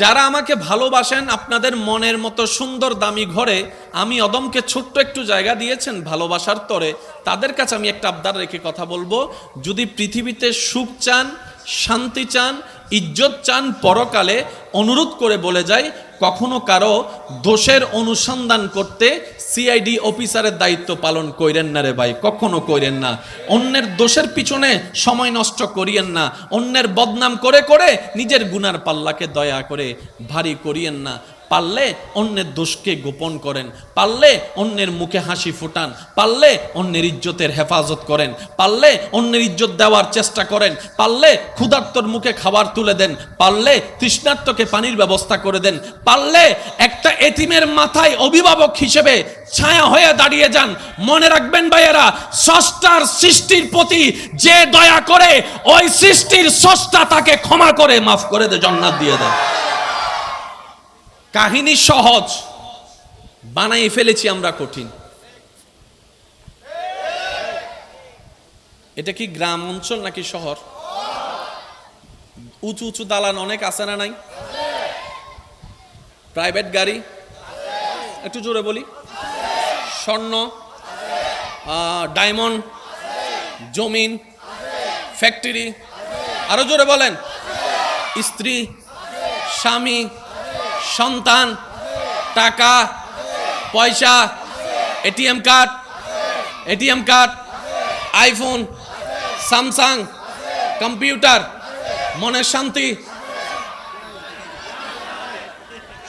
যারা আমাকে ভালোবাসেন, আপনাদের মনের মতো সুন্দর দামি ঘরে আমি অদমকে ছোট্ট একটু জায়গা দিয়েছেন ভালোবাসার তরে। তাদের কাছে আমি একটা আবদার রেখে কথা বলব। যদি পৃথিবীতে সুখ চান, শান্তি চান ইজ্জত চান পরকালে অনুরোধ করে বলে যায়, কখনো কারও দোষের অনুসন্ধান করতে সিআইডি অফিসারের দায়িত্ব পালন করেন না রে ভাই, কখনো করেন না। অন্যের দোষের পিছনে সময় নষ্ট করিয়েন না, অন্যের বদনাম করে করে নিজের গুনার পাল্লাকে দয়া করে ভারী করিয়েন না। পারলে অন্যের দোষকে গোপন করেন, পারলে অন্যের মুখে হাসি ফুটান, পারলে অন্যের ইজ্জতের হেফাজত করেন, পারলে অন্যের ইজ্জত দেওয়ার চেষ্টা করেন, পারলে ক্ষুধার্তর মুখে খাবার তুলে দেন, পারলে তৃষ্ণার্তকে পানির ব্যবস্থা করে দেন, পারলে একটা এতিমের মাথায় অভিভাবক হিসেবে ছায়া হয়ে দাঁড়িয়ে যান। মনে রাখবেন ভাইয়েরা ষষ্ঠার সৃষ্টির প্রতি যে দয়া করে, ওই সৃষ্টির ষষ্ঠা তাকে ক্ষমা করে, মাফ করে দে, জান্নাত দিয়ে দেয় কাহিনী সহজ। বানাই ফেলেছি আমরা কঠিন। এটা কি গ্রাম অঞ্চল নাকি শহর? উঁচু উঁচু দালান অনেক আছে না নাই? প্রাইভেট গাড়ি? একটু জোরে বলি। স্বর্ণ? ডায়মন্ড? জমিন? ফ্যাক্টরি? আরও জোরে বলেন। স্ত্রী? স্বামী? সন্তান, টাকা, পয়সা, ATM card ATM card, iPhone, Samsung, computer মনের শান্তি।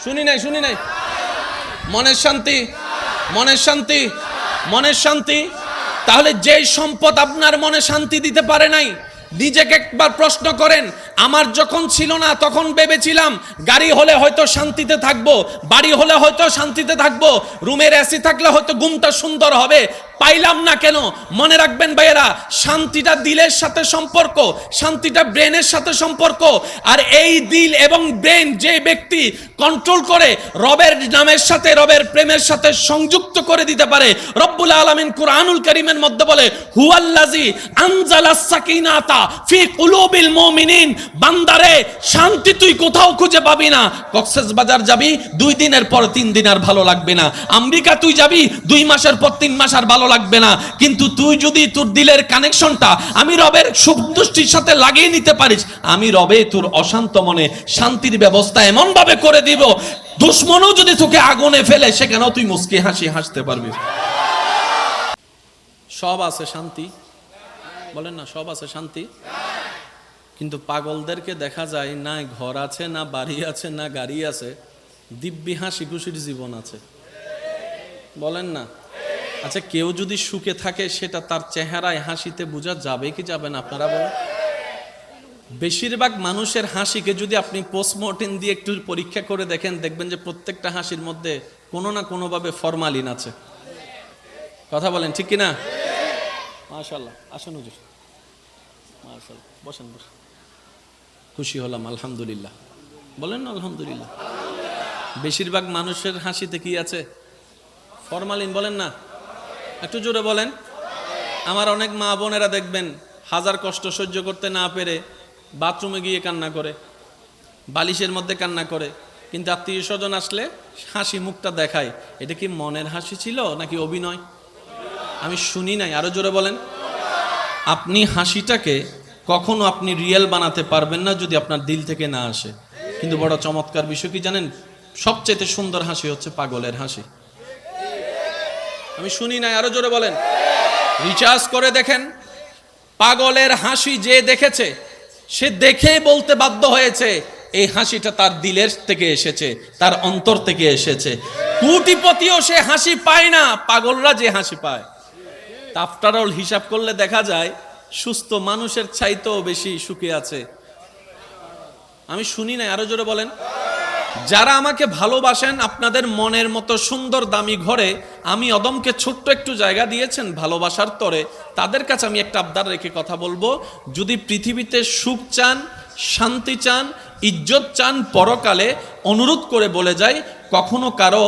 শুনি নাই শুনি নাই। মনের শান্তি মনের শান্তি মনের শান্তি। তাহলে যেই সম্পদ আপনার মনে শান্তি দিতে পারে নাই, নিজেকে একবার প্রশ্ন করেন আমার যখন ছিল না, তখন ভেবেছিলাম, গাড়ি হলে হয়তো শান্তিতে থাকব, বাড়ি হলে হয়তো শান্তিতে থাকব, রুমের এসি থাকলে হয়তো ঘুমটা সুন্দর হবে পাইলাম না কেন? মনে রাখবেন ভাইয়েরা, শান্তিটা দিলের সাথে সম্পর্ক, শান্তিটা ব্রেনের সাথে সম্পর্ক। আর এই দিল এবং ব্রেন যে ব্যক্তি কন্ট্রোল করে, রবের নামের সাথে, রবের প্রেমের সাথে সংযুক্ত করে দিতে পারে। রব্বুল আলামিন কুরআনুল কারীমের মধ্যে বলে হুয়াল্লাজি আনজালাস সাকিনাতা ফি কুলুবিল মুমিনিন। বান্দারে, শান্তি তুই কোথাও খুঁজে পাবি না। কক্সেস বাজার যাবি, দুই দিনের পর তিন দিন আর ভালো লাগবে না। আমেরিকা তুই যাবি, দুই মাসের পর তিন মাস আর ভালো লাগবে না। কিন্তু তুই যদি তোর দিলের কানেকশনটা আমি রবের সুখ দুষ্টির সাথে লাগিয়ে নিতে পারিস, আমি রবে তোর অশান্ত মনে শান্তির ব্যবস্থা এমন ভাবে করে দিব, দুশ্মনও যদি তোকে আগুনে ফেলে, সেখানেও তুই মুসকি হাসি হাসতে পারবি। সব আছে শান্তি। বলেন না, সব আছে শান্তি? কিন্তু পাগলদেরকে দেখা যায় না ঘর আছে, না বাড়ি আছে, না গাড়ি আছে, দিব্যি হাসি খুশির জীবন আছে। বলেন না। আচ্ছা কেউ যদি সুখে থাকে, সেটা তার চেহারায় হাসিতে বোঝা যাবে কি যাবে না, আপনারা বলেন। বেশিরভাগ মানুষের হাসিকে যদি আপনি পোস্টমর্টেম দিয়ে একটু পরীক্ষা করে দেখেন, দেখবেন যে প্রত্যেকটা হাসির মধ্যে কোনো না কোনোভাবে ফরমালিন আছে। কথা বলেন, ঠিক কি না মাশাল্লাহ আসুন হুজুর। মাশাল্লাহ বসেন বসেন। খুশি হলাম, আলহামদুলিল্লাহ। বলেন না, আলহামদুলিল্লাহ। বেশিরভাগ মানুষের হাসিতে কি আছে? ফরমালিন বলেন না। একটু জোরে বলেন। আমার অনেক মা বোনেরা দেখবেন হাজার কষ্ট সহ্য করতে না পেরে বাথরুমে গিয়ে কান্না করে, বালিশের মধ্যে কান্না করে। কিন্তু আত্মীয় স্বজন আসলে হাসি মুখটা দেখায়। এটা কি মনের হাসি ছিল নাকি অভিনয়? আমি শুনি নাই, আরও জোরে বলেন। আপনি হাসিটাকে কখনো আপনি রিয়েল বানাতে পারবেন না যদি আপনার দিল থেকে না আসে। কিন্তু বড় চমৎকার বিষয় কি জানেন? সবচেয়ে সুন্দর হাসি হচ্ছে পাগলের হাসি। আমি শুনি নাই, আরও জোরে বলেন। রিচার্জ করে দেখেন, পাগলের হাসি যে দেখেছে, সে দেখে বলতে বাধ্য হয়েছে, এই হাসিটা তার দিলের থেকে এসেছে, তার অন্তর থেকে এসেছে। কুটিপতিও সে হাসি পায় না, পাগলরা যে হাসি পায়। আফটার অল হিসাব করলে দেখা যায়, সুস্থ মানুষের চাইতেও বেশি সুখে আছে। আমি শুনি না আরও জোরে বলেন। যারা আমাকে ভালোবাসেন, আপনাদের মনের মতো সুন্দর দামি ঘরে আমি অদমকে ছোট্ট একটু জায়গা দিয়েছেন ভালোবাসার তরে। তাদের কাছে আমি একটা আবদার রেখে কথা বলব। যদি পৃথিবীতে সুখ চান, শান্তি চান, ইজ্জত চান পরকালে, অনুরোধ করে বলে যায় কখনো কারও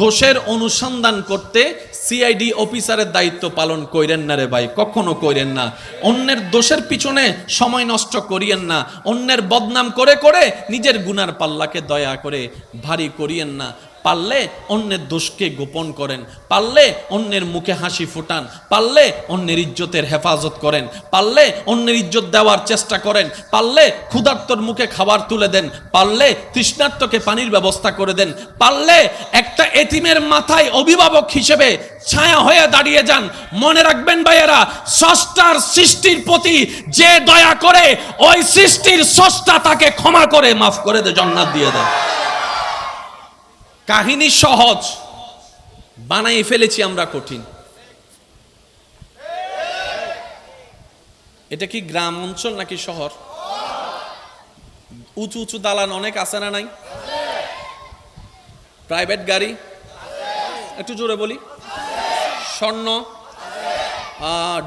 দোষের অনুসন্ধান করতে সিআইডি অফিসারের দায়িত্ব পালন করেন না রে ভাই, কখনো করেন না। অন্যের দোষের পিছনে সময় নষ্ট করিয়েন না, অন্যের বদনাম করে করে নিজের গুনার পাল্লাকে দয়া করে ভারী করিয়েন না। পারলে অন্যের দোষকে গোপন করেন, পারলে অন্যের মুখে হাসি ফুটান, পারলে অন্যের ইজ্জতের হেফাজত করেন, পারলে অন্যের ইজ্জত দেওয়ার চেষ্টা করেন, পারলে ক্ষুধার্তর মুখে খাবার তুলে দেন, পারলে তৃষ্ণার্তকে পানির ব্যবস্থা করে দেন, পারলে একটা এতিমের মাথায় অভিভাবক হিসেবে ছায়া হয়ে দাঁড়িয়ে যান। মনে রাখবেন ভাইয়েরা ষষ্ঠার সৃষ্টির প্রতি যে দয়া করে, ওই সৃষ্টির ষষ্ঠা তাকে ক্ষমা করে, মাফ করে দে, জান্নাত দিয়ে দেয় কাহিনী সহজ। বানাই ফেলেছি আমরা কঠিন। এটা কি গ্রাম অঞ্চল নাকি শহর? উঁচু উঁচু দালান অনেক আছে না নাই? প্রাইভেট গাড়ি? একটু জোরে বলি। স্বর্ণ?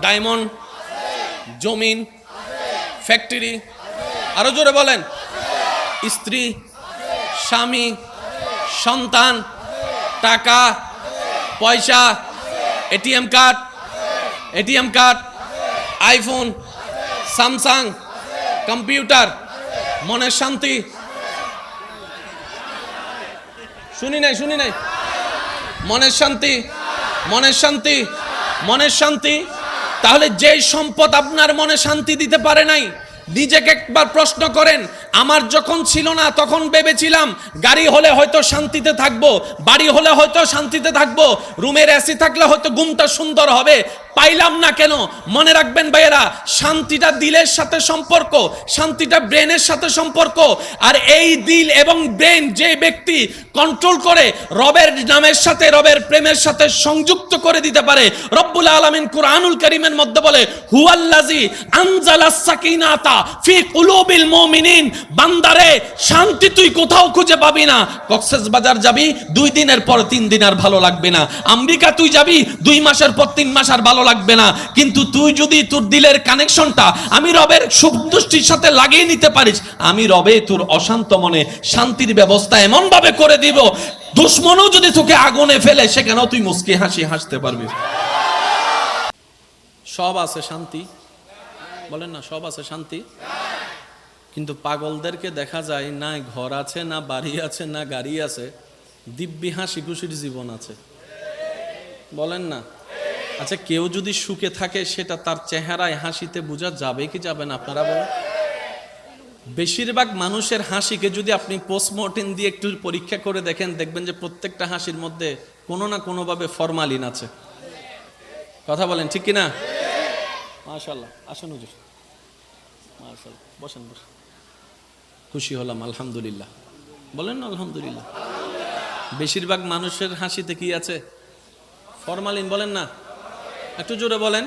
ডায়মন্ড? জমিন? ফ্যাক্টরি? আরও জোরে বলেন। স্ত্রী? স্বামী? সন্তান, টাকা, পয়সা, ATM card ATM card, iPhone, Samsung, computer মনের শান্তি। শুনি নাই শুনি নাই। মনের শান্তি মনের শান্তি মনের শান্তি। তাহলে যেই সম্পদ আপনার মনে শান্তি দিতে পারে নাই, নিজেকে একবার প্রশ্ন করেন আমার যখন ছিল না, তখন ভেবেছিলাম, গাড়ি হলে হয়তো শান্তিতে থাকব, বাড়ি হলে হয়তো শান্তিতে থাকব, রুমের এসি থাকলে হয়তো ঘুমটা সুন্দর হবে পাইলাম না কেন? মনে রাখবেন ভাইয়েরা, শান্তিটা দিলের সাথে সম্পর্ক, শান্তিটা ব্রেনের সাথে সম্পর্ক। আর এই দিল এবং ব্রেন যে ব্যক্তি কন্ট্রোল করে, রবের নামের সাথে, রবের প্রেমের সাথে সংযুক্ত করে দিতে পারে। রব্বুল আলামিন কুরআনুল কারীমের মধ্যে বলে হুয়াল্লাজি আনজালাস সাকিনাতা ফি কুলুবিল মুমিনিন। বান্দারে, শান্তি তুই কোথাও খুঁজে পাবি না। কক্সেস বাজার যাবি, দুই দিনের পর তিন দিন আর ভালো লাগবে না। আমেরিকা তুই যাবি, দুই মাসের পর তিন মাস আর ভালো লাগবে না। কিন্তু তুই যদি তোর দিলের কানেকশনটা আমি রবের সুখ দুষ্টির সাথে লাগিয়ে নিতে পারিস, আমি রবে তোর অশান্ত মনে শান্তির ব্যবস্থা এমন ভাবে করে দিব, দুশ্মনও যদি তোকে আগুনে ফেলে, সেখানেও তুই মুসকি হাসি হাসতে পারবি। সব আছে শান্তি। বলেন না, সব আছে শান্তি? কিন্তু পাগলদেরকে দেখা যায় না ঘর আছে, না বাড়ি আছে, না গাড়ি আছে, দিব্যি হাসি খুশির জীবন আছে। বলেন না। আচ্ছা কেউ যদি সুখে থাকে, সেটা তার চেহারায় হাসিতে বোঝা যাবে কি যাবে না, আপনারা বলেন। বেশিরভাগ মানুষের হাসিকে যদি আপনি পোস্টমর্টেম দিয়ে একটু পরীক্ষা করে দেখেন, দেখবেন যে প্রত্যেকটা হাসির মধ্যে কোনো না কোনোভাবে ফরমালিন আছে। কথা বলেন, ঠিক কি না মাশাল্লাহ আসুন হুজুর। মাশাল্লাহ বসেন বসেন। খুশি হলাম, আলহামদুলিল্লাহ। বলেন না, আলহামদুলিল্লাহ। বেশিরভাগ মানুষের হাসিতে কি আছে? ফরমালিন বলেন না। একটু জোরে বলেন।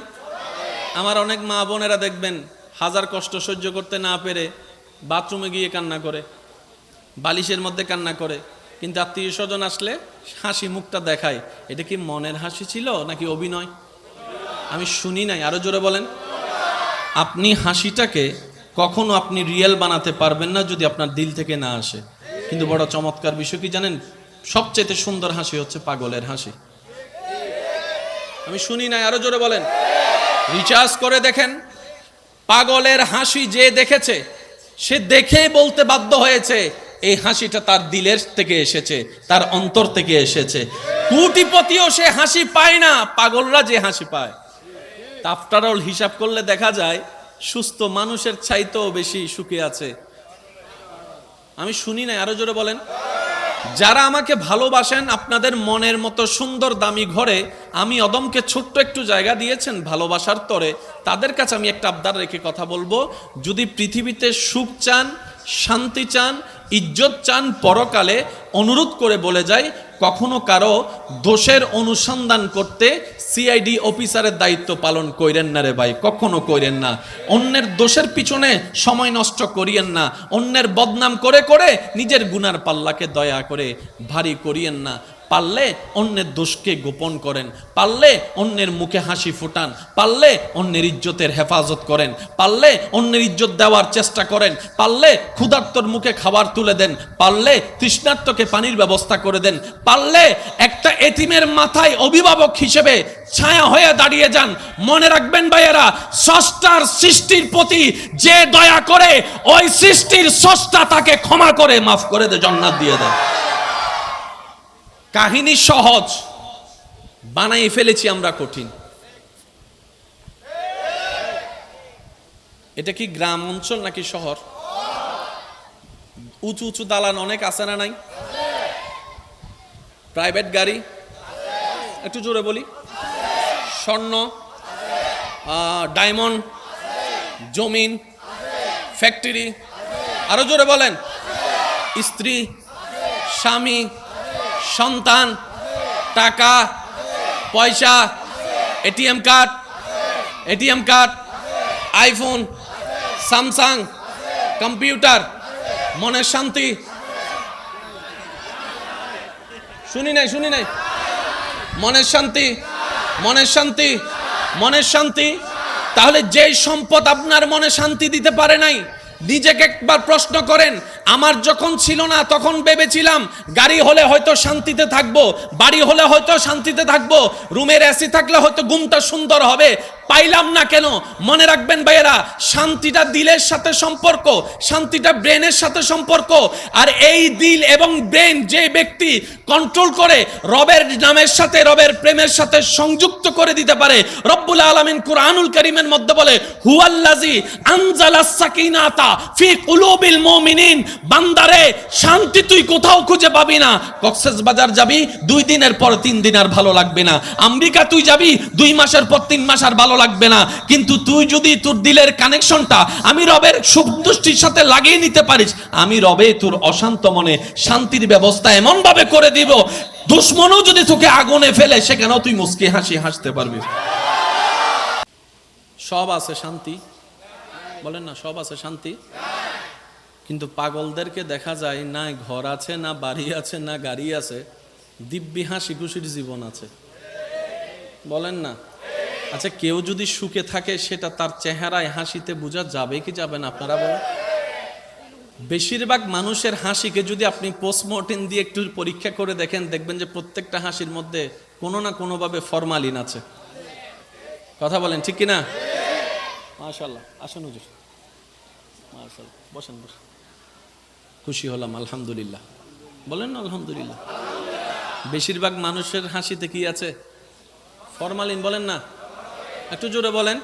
আমার অনেক মা বোনেরা দেখবেন হাজার কষ্ট সহ্য করতে না পেরে বাথরুমে গিয়ে কান্না করে, বালিশের মধ্যে কান্না করে। কিন্তু আত্মীয় স্বজন আসলে হাসি মুখটা দেখায়। এটা কি মনের হাসি ছিল নাকি অভিনয়? আমি শুনি নাই, আরও জোরে বলেন। আপনি হাসিটাকে কখনো আপনি রিয়েল বানাতে পারবেন না যদি আপনার দিল থেকে না আসে। কিন্তু বড় চমৎকার বিষয় কি জানেন? সবচেয়ে সুন্দর হাসি হচ্ছে পাগলের হাসি। আমি শুনি নাই, আরও জোরে বলেন। রিচার্জ করে দেখেন, পাগলের হাসি যে দেখেছে, সে দেখে বলতে বাধ্য হয়েছে, এই হাসিটা তার দিলের থেকে এসেছে, তার অন্তর থেকে এসেছে। কুটিপতিও সে হাসি পায় না, পাগলরা যে হাসি পায়। আফটার অল হিসাব করলে দেখা যায়, সুস্থ মানুষের চাইতেও বেশি সুখে আছে। আমি শুনি না আরও জোরে বলেন। যারা আমাকে ভালোবাসেন, আপনাদের মনের মতো সুন্দর দামি ঘরে আমি অদমকে ছোট্ট একটু জায়গা দিয়েছেন ভালোবাসার তরে। তাদের কাছে আমি একটা আবদার রেখে কথা বলব। যদি পৃথিবীতে সুখ চান, শান্তি চান ইজ্জত চান পরকালে অনুরোধ করে বলে যায়, কখনো কারও দোষের অনুসন্ধান করতে সিআইডি অফিসারের দায়িত্ব পালন কইরেন না রে ভাই, কখনো কইরেন না। অন্যের দোষের পিছনে সময় নষ্ট করিয়েন না, অন্যের বদনাম করে করে নিজের গুনার পাল্লাকে দয়া করে ভারী করিয়েন না। পারলে অন্যের দোষকে গোপন করেন, পারলে অন্যের মুখে হাসি ফোটান, পারলে অন্যের ইজ্জতের হেফাজত করেন, পারলে অন্যের ইজ্জত দেওয়ার চেষ্টা করেন, পারলে ক্ষুধার্তর মুখে খাবার তুলে দেন, পারলে তৃষ্ণার্তকে পানির ব্যবস্থা করে দেন, পারলে একটা এতিমের মাথায় অভিভাবক হিসেবে ছায়া হয়ে দাঁড়িয়ে যান। মনে রাখবেন ভাইয়েরা ষষ্ঠার সৃষ্টির প্রতি যে দয়া করে, ওই সৃষ্টির ষষ্ঠা তাকে ক্ষমা করে, মাফ করে দে, জান্নাত দিয়ে দেয় কাহিনী সহজ। বানাই ফেলেছি আমরা কঠিন। এটা কি গ্রাম অঞ্চল নাকি শহর? উঁচু উঁচু দালান অনেক আছে না নাই? প্রাইভেট গাড়ি? একটু জোরে বলি। স্বর্ণ? ডায়মন্ড? জমিন? ফ্যাক্টরি? আরও জোরে বলেন। স্ত্রী? স্বামী? সন্তান, টাকা, পয়সা, ATM card ATM card, iPhone, Samsung, computer মনের শান্তি। শুনি নাই শুনি নাই। মনের শান্তি মনের শান্তি মনের শান্তি। তাহলে যেই সম্পদ আপনার মনে শান্তি দিতে পারে নাই, নিজেকে একবার প্রশ্ন করেন আমার যখন ছিল না, তখন ভেবেছিলাম, গাড়ি হলে হয়তো শান্তিতে থাকব, বাড়ি হলে হয়তো শান্তিতে থাকব, রুমের এসি থাকলে হয়তো ঘুমটা সুন্দর হবে পাইলাম না কেন? মনে রাখবেন ভাইয়েরা, শান্তিটা দিলের সাথে সম্পর্ক, শান্তিটা ব্রেনের সাথে সম্পর্ক। আর এই দিল এবং ব্রেন যে ব্যক্তি কন্ট্রোল করে, রবের নামের সাথে, রবের প্রেমের সাথে সংযুক্ত করে দিতে পারে। রব্বুল আলামিন কুরআনুল কারীমের মধ্যে বলে হুয়াল্লাজি আনজালাস সাকিনাতা ফি কুলুবিল মুমিনিন। বান্দারে, শান্তি তুই কোথাও খুঁজে পাবি না। কক্সেস বাজার যাবি, দুই দিনের পর তিন দিন আর ভালো লাগবে না। আমেরিকা তুই যাবি, দুই মাসের পর তিন মাস আর ভালো লাগবে না। কিন্তু তুই যদি তোর দিলের কানেকশনটা আমি রবের সুখ দুষ্টির সাথে লাগিয়ে নিতে পারিস, আমি রবে তোর অশান্ত মনে শান্তির ব্যবস্থা এমন ভাবে করে দিব, দুশ্মনও যদি তোকে আগুনে ফেলে, সেখানেও তুই মুসকি হাসি হাসতে পারবি। সব আছে শান্তি। বলেন না, সব আছে শান্তি? কিন্তু পাগলদেরকে দেখা যায় না ঘর আছে, না বাড়ি আছে, না গাড়ি আছে, দিব্যি হাসি খুশির জীবন আছে। বলেন না। আচ্ছা কেউ যদি সুখে থাকে, সেটা তার চেহারায় হাসিতে বোঝা যাবে কি যাবে না, আপনারা বলেন। বেশিরভাগ মানুষের হাসিকে যদি আপনি পোস্টমর্টেম দিয়ে একটু পরীক্ষা করে দেখেন, দেখবেন যে প্রত্যেকটা হাসির মধ্যে কোনো না কোনোভাবে ফরমালিন আছে। কথা বলেন, ঠিক কিনা? মাশাল্লাহ আসুন হুজুর। মাশাল্লাহ বসেন বসেন। খুশি হলাম, আলহামদুলিল্লাহ। বলেন না, আলহামদুলিল্লাহ। বেশিরভাগ মানুষের হাসিতে কি আছে? ফরমালিন বলেন না। একটু জোরে বলেন।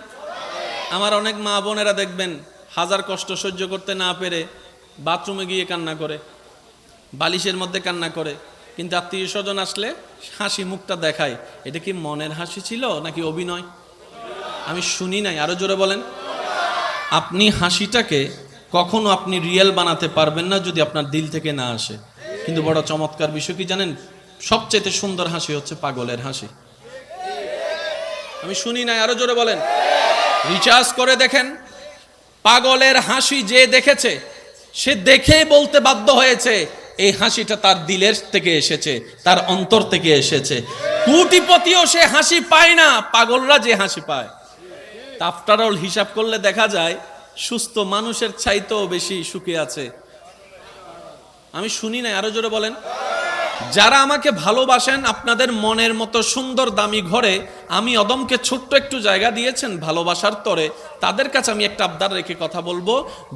আমার অনেক মা বোনেরা দেখবেন হাজার কষ্ট সহ্য করতে না পেরে বাথরুমে গিয়ে কান্না করে, বালিশের মধ্যে কান্না করে। কিন্তু আত্মীয় স্বজন আসলে হাসি মুখটা দেখায়। এটা কি মনের হাসি ছিল নাকি অভিনয়? আমি শুনি নাই, আরও জোরে বলেন। আপনি হাসিটাকে কখনো আপনি রিয়েল বানাতে পারবেন না যদি আপনার দিল থেকে না আসে। কিন্তু বড় চমৎকার বিষয় কি জানেন? সবচেয়ে সুন্দর হাসি হচ্ছে পাগলের হাসি। আমি শুনি নাই, আরও জোরে বলেন। রিচার্জ করে দেখেন, পাগলের হাসি যে দেখেছে, সে দেখে বলতে বাধ্য হয়েছে, এই হাসিটা তার দিলের থেকে এসেছে, তার অন্তর থেকে এসেছে। কুটিপতিও সে হাসি পায় না, পাগলরা যে হাসি পায়। আফটার অল হিসাব করলে দেখা যায়, সুস্থ মানুষের চাইতেও বেশি সুখে আছে। আমি শুনি না আরও জোরে বলেন। যারা আমাকে ভালোবাসেন, আপনাদের মনের মতো সুন্দর দামি ঘরে আমি অদমকে ছোট্ট একটু জায়গা দিয়েছেন ভালোবাসার তরে। তাদের কাছে আমি একটা আবদার রেখে কথা বলব।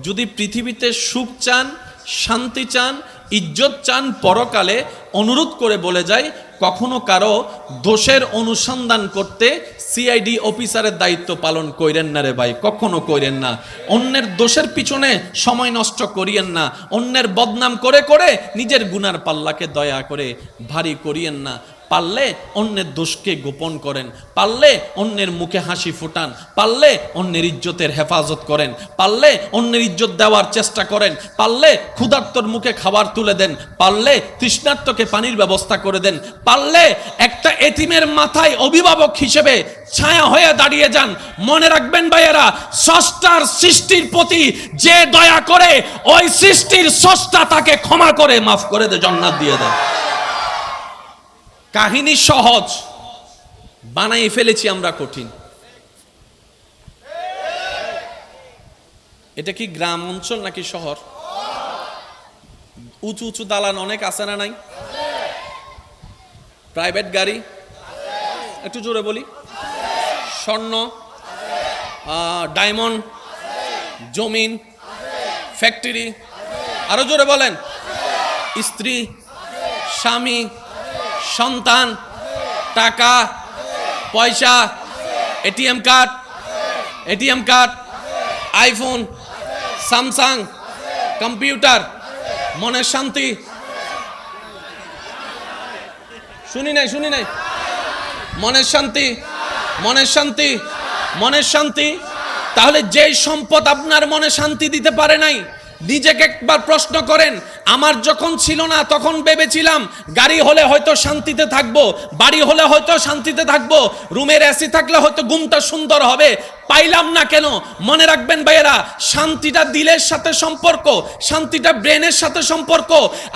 যদি পৃথিবীতে সুখ চান, শান্তি চান ইজ্জত চান পরকালে অনুরোধ করে বলে যায়, কখনো কারও দোষের অনুসন্ধান করতে সিআইডি অফিসারের দায়িত্ব পালন করেন না রে ভাই, কখনো করেন না। অন্যের দোষের পিছনে সময় নষ্ট করিয়েন না, অন্যের বদনাম করে করে নিজের গুনার পাল্লাকে দয়া করে ভারী করিয়েন না। পারলে অন্যের দোষকে গোপন করেন, পারলে অন্যের মুখে হাসি ফুটান, পারলে অন্যের ইজ্জতের হেফাজত করেন, পারলে অন্যের ইজ্জত দেওয়ার চেষ্টা করেন, পারলে ক্ষুধার্তর মুখে খাবার তুলে দেন, পারলে তৃষ্ণার্তকে পানির ব্যবস্থা করে দেন, পারলে একটা এতিমের মাথায় অভিভাবক হিসেবে ছায়া হয়ে দাঁড়িয়ে যান। মনে রাখবেন ভাইয়েরা ষষ্ঠার সৃষ্টির প্রতি যে দয়া করে, ওই সৃষ্টির ষষ্ঠা তাকে ক্ষমা করে, মাফ করে দে, জন্নাত দিয়ে দেয় কাহিনী সহজ। বানাই ফেলেছি আমরা কঠিন। এটা কি গ্রাম অঞ্চল নাকি শহর? উঁচু উঁচু দালান অনেক আছে না নাই? প্রাইভেট গাড়ি? একটু জোরে বলি। স্বর্ণ? ডায়মন্ড? জমিন? ফ্যাক্টরি? আরও জোরে বলেন। স্ত্রী? স্বামী? সন্তান, টাকা, পয়সা, ATM card ATM card, iPhone, Samsung, computer মনের শান্তি। শুনি নাই শুনি নাই। মনের শান্তি মনের শান্তি মনের শান্তি। তাহলে যেই সম্পদ আপনার মনে শান্তি দিতে পারে নাই, নিজেকে একবার প্রশ্ন করেন আমার যখন ছিল না, তখন ভেবেছিলাম, গাড়ি হলে হয়তো শান্তিতে থাকব, বাড়ি হলে হয়তো শান্তিতে থাকব, রুমের এসি থাকলে হয়তো ঘুমটা সুন্দর হবে, পাইলাম না কেন? মনে রাখবেন ভাইয়েরা, শান্তিটা দিলের সাথে সম্পর্ক, শান্তিটা ব্রেনের সাথে সম্পর্ক,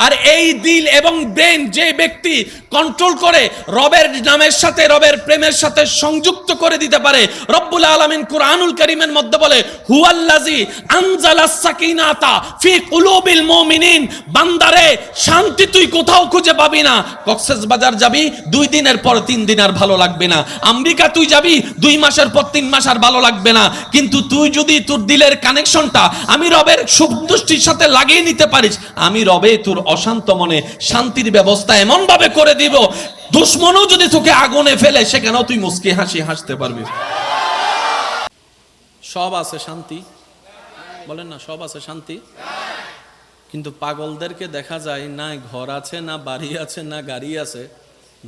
আর এই দিল এবং ব্রেন যে ব্যক্তি কন্ট্রোল করে, রবের নামের সাথে, রবের প্রেমের সাথে সংযুক্ত করে দিতে পারে। রব্বুল আলামিন কুরআনুল কারীমের মধ্যে বলে হুয়াল্লাজি আনজালাস সাকিনাতা ফি কুলুবিল মুমিনিন বান্দারে, শান্তি তুই কোথাও খুঁজে পাবি না। কক্সেস বাজার যাবি, দুই দিনের পর তিন দিন আর ভালো লাগবে না। আমেরিকা তুই যাবি, দুই মাসের পর তিন মাস আর ভালো লাগবে না। কিন্তু তুই যদি তোর দিলের কানেকশনটা আমি রবের সুখ দুষ্টির সাথে লাগিয়ে নিতে পারিস, আমি রবে তোর অশান্ত মনে শান্তির ব্যবস্থা এমন ভাবে করে দিব, দুশ্মনও যদি তোকে আগুনে ফেলে, সেখানেও তুই মুসকি হাসি হাসতে পারবি। সব আছে শান্তি? বলেন না, সব আছে শান্তি? কিন্তু পাগলদেরকে দেখা যায়, না ঘর আছে, না বাড়ি আছে, না গাড়ি আছে,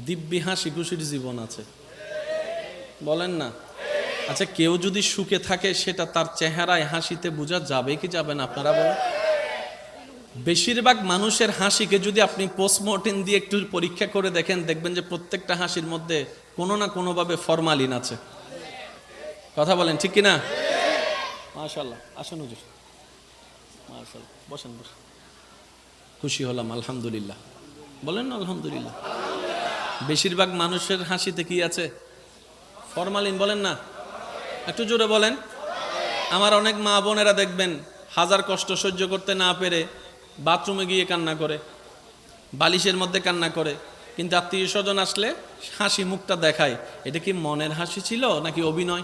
দিব্যি হাসি খুশির জীবন আছে। বলেন না? আচ্ছা কেউ যদি সুখে থাকে, সেটা তার চেহারায় হাসিতে বোঝা যাবে কি যাবে না? আপনারা বলেন। বেশিরভাগ মানুষের হাসিকে যদি আপনি পোস্টমর্টেম দিয়ে একটু পরীক্ষা করে দেখেন, দেখবেন যে প্রত্যেকটা হাসির মধ্যে কোনো না কোনোভাবে ফরমালিন আছে। কথা বলেন, ঠিক কি না মাশাল্লাহ আসুন হুজুর। মাশাল্লাহ বসেন বসেন। খুশি হলাম, আলহামদুলিল্লাহ। বলেন না, আলহামদুলিল্লাহ। বেশিরভাগ মানুষের হাসিতে কি আছে? ফরমালিন বলেন না? একটু জোরে বলেন। আমার অনেক মা বোনেরা দেখবেন, হাজার কষ্ট সহ্য করতে না পেরে বাথরুমে গিয়ে কান্না করে, বালিশের মধ্যে কান্না করে। কিন্তু আত্মীয় স্বজন আসলে হাসি মুখটা দেখায়। এটা কি মনের হাসি ছিল নাকি অভিনয়?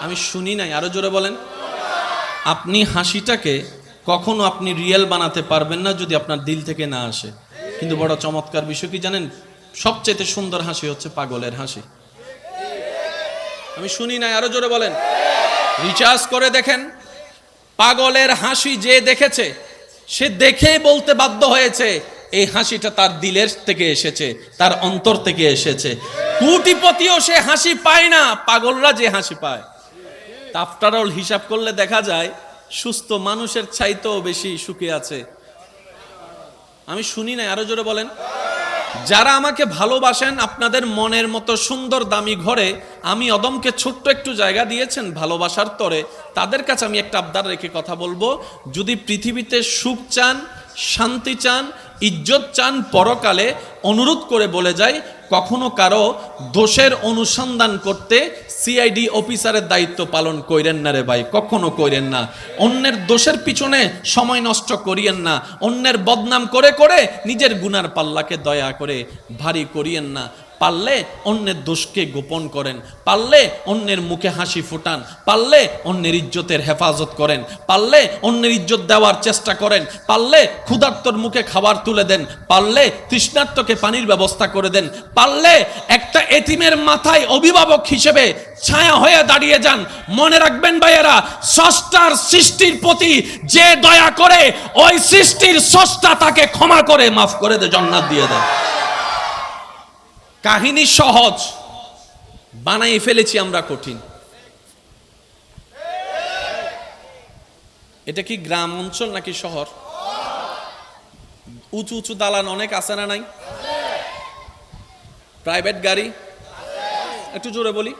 আমি শুনি নাই, আরও জোরে বলেন। আপনি হাসিটাকে কখনো আপনি রিয়েল বানাতে পারবেন না যদি আপনার দিল থেকে না আসে। কিন্তু বড় চমৎকার বিষয় কি জানেন? সবচেয়ে সুন্দর হাসি হচ্ছে পাগলের হাসি। আমি শুনি নাই, আরও জোরে বলেন। রিচার্জ করে দেখেন, পাগলের হাসি যে দেখেছে, সে দেখে বলতে বাধ্য হয়েছে, এই হাসিটা তার দিলের থেকে এসেছে, তার অন্তর থেকে এসেছে। কুটিপতিও সে হাসি পায় না, পাগলরা যে হাসি পায়। আফটার অল হিসাব করলে দেখা যায় সুস্থ মানুষের চাইতেও বেশি সুখে আছে। আমি শুনি না আরও জোরে বলেন। যারা আমাকে ভালোবাসেন, আপনাদের মনের মতো সুন্দর দামি ঘরে আমি অদমকে ছোট্ট একটু জায়গা দিয়েছেন ভালোবাসার তরে, তাদের কাছে আমি একটা আবদার রেখে কথা বলব। যদি পৃথিবীতে সুখ চান, শান্তি চান ইজ্জত চান পরকালে অনুরোধ করে বলে যায়, কখনো কারও দোষের অনুসন্ধান করতে সিআইডি অফিসারের দায়িত্ব পালন কইরেন না রে ভাই, কখনো কইরেন না। অন্যের দোষের পিছনে সময় নষ্ট করিয়েন না, অন্যের বদনাম করে করে নিজের গুনার পাল্লাকে দয়া করে ভারী করিয়েন না। পারলে অন্যের দোষকে গোপন করেন, পারলে অন্যের মুখে হাসি ফুটান, পারলে অন্যের ইজ্জতের হেফাজত করেন, পারলে অন্যের ইজ্জত দেওয়ার চেষ্টা করেন, পারলে ক্ষুধার্তর মুখে খাবার তুলে দেন, পারলে তৃষ্ণার্তকে পানির ব্যবস্থা করে দেন, পারলে একটা এতিমের মাথায় অভিভাবক হিসেবে ছায়া হয়ে দাঁড়িয়ে যান। মনে রাখবেন ভাইয়েরা, স্রষ্টার সৃষ্টির প্রতি যে দয়া করে, ওই সৃষ্টির স্রষ্টা তাকে ক্ষমা করে, মাফ করে দে, জান্নাত দিয়ে দেয় কাহিনী সহজ। বানাই ফেলেছি আমরা কঠিন। এটা কি গ্রাম অঞ্চল নাকি শহর? উঁচু উঁচু দালান অনেক আছে না নাই? প্রাইভেট গাড়ি? একটু জোরে বলি।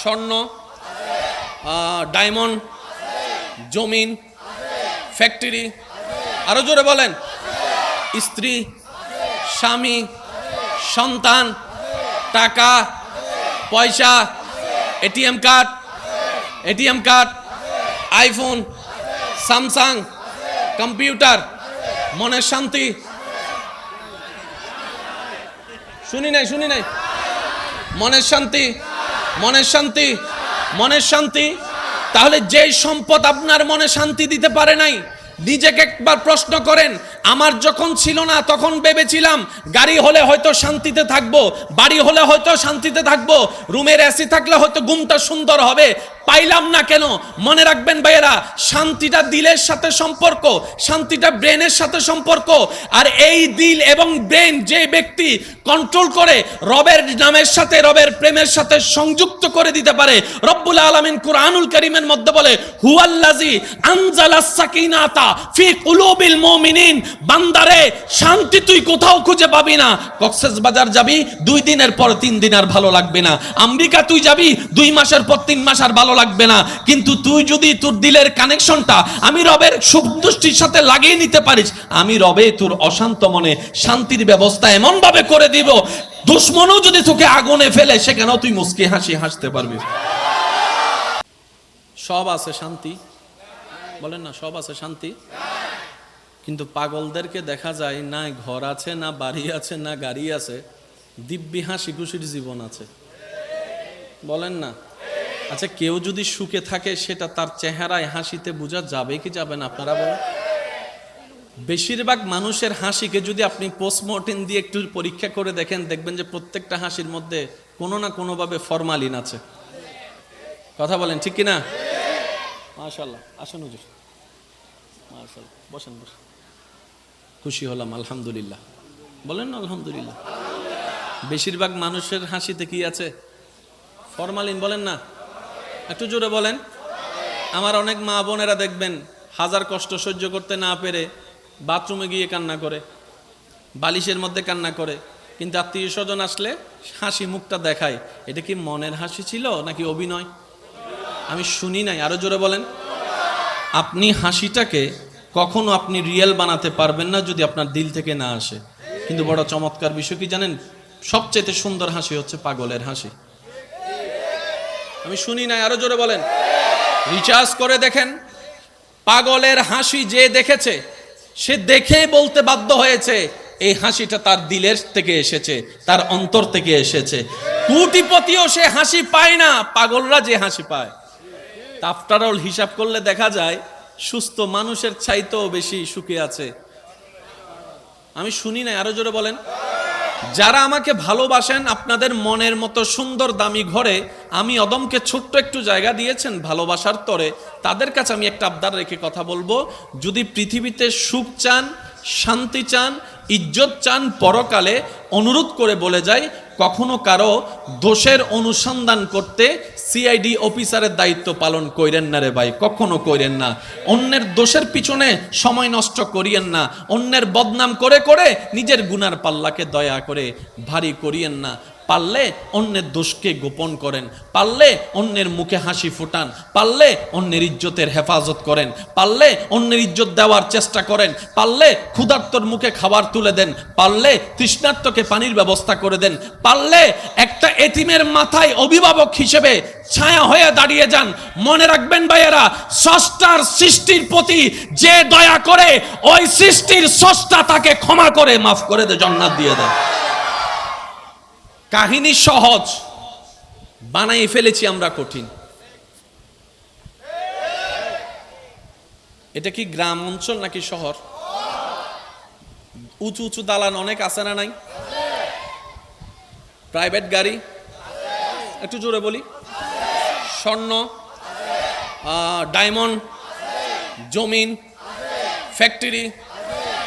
স্বর্ণ? ডায়মন্ড? জমিন? ফ্যাক্টরি? আরও জোরে বলেন। স্ত্রী? স্বামী? সন্তান, টাকা, পয়সা, ATM card ATM card, iPhone, Samsung, computer মনের শান্তি। শুনি নাই শুনি নাই। মনের শান্তি মনের শান্তি মনের শান্তি। তাহলে যেই সম্পদ আপনার মনে শান্তি দিতে পারে নাই, নিজেকে একবার প্রশ্ন করেন আমার যখন ছিল না, তখন ভেবেছিলাম, গাড়ি হলে হয়তো শান্তিতে থাকব, বাড়ি হলে হয়তো শান্তিতে থাকব, রুমের এসি থাকলে হয়তো ঘুমটা সুন্দর হবে পাইলাম না কেন? মনে রাখবেন ভাইয়েরা, শান্তিটা দিলের সাথে সম্পর্ক, শান্তিটা ব্রেনের সাথে সম্পর্ক। আর এই দিল এবং ব্রেন যে ব্যক্তি কন্ট্রোল করে, রবের নামের সাথে, রবের প্রেমের সাথে সংযুক্ত করে দিতে পারে। রব্বুল আলামিন কুরআনুল কারীমের মধ্যে বলে হুয়াল্লাজি আনজালাস সাকিনাতা ফি কুলুবিল মুমিনিন। বান্দারে, শান্তি তুই কোথাও খুঁজে পাবি না। কক্সেস বাজার যাবি, দুই দিনের পর তিন দিন আর ভালো লাগবে না। আমেরিকা তুই যাবি, দুই মাসের পর তিন মাস আর ভালো লাগবে না। কিন্তু তুই যদি তোর দিলের কানেকশনটা আমি রবের সুখ দুষ্টির সাথে লাগিয়ে নিতে পারিস, আমি রবে তোর অশান্ত মনে শান্তির ব্যবস্থা এমন ভাবে করে দিব, দুশ্মনও যদি তোকে আগুনে ফেলে, সেখানেও তুই মুসকি হাসি হাসতে পারবি। সব আছে শান্তি। বলেন না, সব আছে শান্তি? কিন্তু পাগলদেরকে দেখা যায় না ঘর আছে, না বাড়ি আছে, না গাড়ি আছে, দিব্যি হাসি খুশির জীবন আছে। বলেন না? আচ্ছা কেউ যদি সুখে থাকে, সেটা তার চেহারায় হাসিতে বোঝা যাবে কি যাবে না, আপনারা বলেন। বেশিরভাগ মানুষের হাসিকে যদি আপনি পোস্টমর্টেম দিয়ে একটু পরীক্ষা করে দেখেন, দেখবেন যে প্রত্যেকটা হাসির মধ্যে কোনো না কোনোভাবে ফরমালিন আছে। কথা বলেন, ঠিক কি না মাশাল্লাহ আসুন হুজুর। মাশাল্লাহ বসেন বসেন। খুশি হলাম, আলহামদুলিল্লাহ। বলেন না, আলহামদুলিল্লাহ। বেশিরভাগ মানুষের হাসিতে কি আছে? ফরমালিন বলেন না। একটু জোরে বলেন। আমার অনেক মা বোনেরা দেখবেন হাজার কষ্ট সহ্য করতে না পেরে বাথরুমে গিয়ে কান্না করে, বালিশের মধ্যে কান্না করে। কিন্তু আত্মীয় স্বজন আসলে হাসি মুখটা দেখায়। এটা কি মনের হাসি ছিল নাকি অভিনয়? আমি শুনি নাই, আরও জোরে বলেন। আপনি হাসিটাকে কখনো আপনি রিয়েল বানাতে পারবেন না যদি আপনার দিল থেকে না আসে। কিন্তু বড় চমৎকার বিষয় কি জানেন? সবচেয়ে সুন্দর হাসি হচ্ছে পাগলের হাসি। আমি শুনি নাই, আরও জোরে বলেন। রিচার্জ করে দেখেন, পাগলের হাসি যে দেখেছে, সে দেখে বলতে বাধ্য হয়েছে, এই হাসিটা তার দিলের থেকে এসেছে, তার অন্তর থেকে এসেছে। কুটিপতিও সে হাসি পায় না, পাগলরা যে হাসি পায়। আফটার অল হিসাব করলে দেখা যায়, সুস্থ মানুষের চাইতেও বেশি সুখে আছে। আমি শুনি না আরও জোরে বলেন। যারা আমাকে ভালোবাসেন, আপনাদের মনের মতো সুন্দর দামি ঘরে আমি অদমকে ছোট্ট একটু জায়গা দিয়েছেন ভালোবাসার তরে। তাদের কাছে আমি একটা আবদার রেখে কথা বলব। যদি পৃথিবীতে সুখ চান, শান্তি চান ইজ্জত চান পরকালে অনুরোধ করে বলে যায়, কখনো কারও দোষের অনুসন্ধান করতে সিআইডি অফিসারের দায়িত্ব পালন করেন না রে ভাই, কখনো করেন না। অন্যের দোষের পিছনে সময় নষ্ট করিয়েন না, অন্যের বদনাম করে করে নিজের গুনার পাল্লাকে দয়া করে ভারী করিয়েন না। পারলে অন্যের দোষকে গোপন করেন, পারলে অন্যের মুখে হাসি ফুটান, পারলে অন্যের ইজ্জতের হেফাজত করেন, পারলে অন্যের ইজ্জত দেওয়ার চেষ্টা করেন, পারলে ক্ষুধার্তর মুখে খাবার তুলে দেন, পারলে তৃষ্ণার্তকে পানির ব্যবস্থা করে দেন, পারলে একটা এতিমের মাথায় অভিভাবক হিসেবে ছায়া হয়ে দাঁড়িয়ে যান। মনে রাখবেন ভাইয়েরা, স্রষ্টার সৃষ্টির প্রতি যে দয়া করে, ওই সৃষ্টির স্রষ্টা তাকে ক্ষমা করে, মাফ করে দে, জান্নাত দিয়ে দেয় কাহিনী সহজ। বানাই ফেলেছি আমরা কঠিন। এটা কি গ্রাম অঞ্চল নাকি শহর? উঁচু উঁচু দালান অনেক আছে না নাই? প্রাইভেট গাড়ি? একটু জোরে বলি। স্বর্ণ? ডায়মন্ড? জমিন? ফ্যাক্টরি?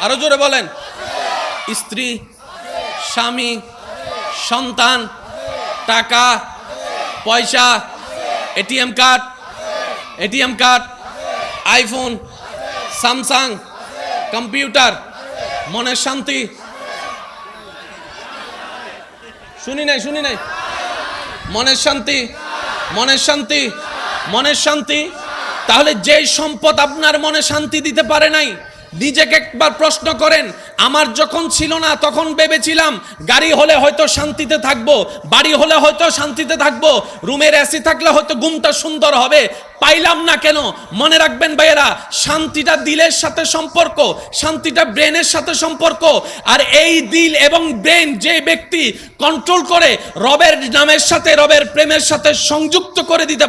আরও জোরে বলেন। স্ত্রী? স্বামী? সন্তান, টাকা, পয়সা, ATM card ATM card, iPhone, Samsung, computer মনের শান্তি। শুনি নাই শুনি নাই। মনের শান্তি মনের শান্তি মনের শান্তি। তাহলে যেই সম্পদ আপনার মনে শান্তি দিতে পারে নাই, নিজেকে একবার প্রশ্ন করেন আমার যখন ছিল না, তখন ভেবেছিলাম, গাড়ি হলে হয়তো শান্তিতে থাকব, বাড়ি হলে হয়তো শান্তিতে থাকব, রুমের এসি থাকলে হয়তো ঘুমটা সুন্দর হবে, পাইলাম না কেন? মনে রাখবেন ভাইয়েরা, শান্তিটা দিলের সাথে সম্পর্ক, শান্তিটা ব্রেনের সাথে সম্পর্ক, আর এই দিল এবং ব্রেন যে ব্যক্তি কন্ট্রোল করে, রবের নামের সাথে, রবের প্রেমের সাথে সংযুক্ত করে দিতে পারে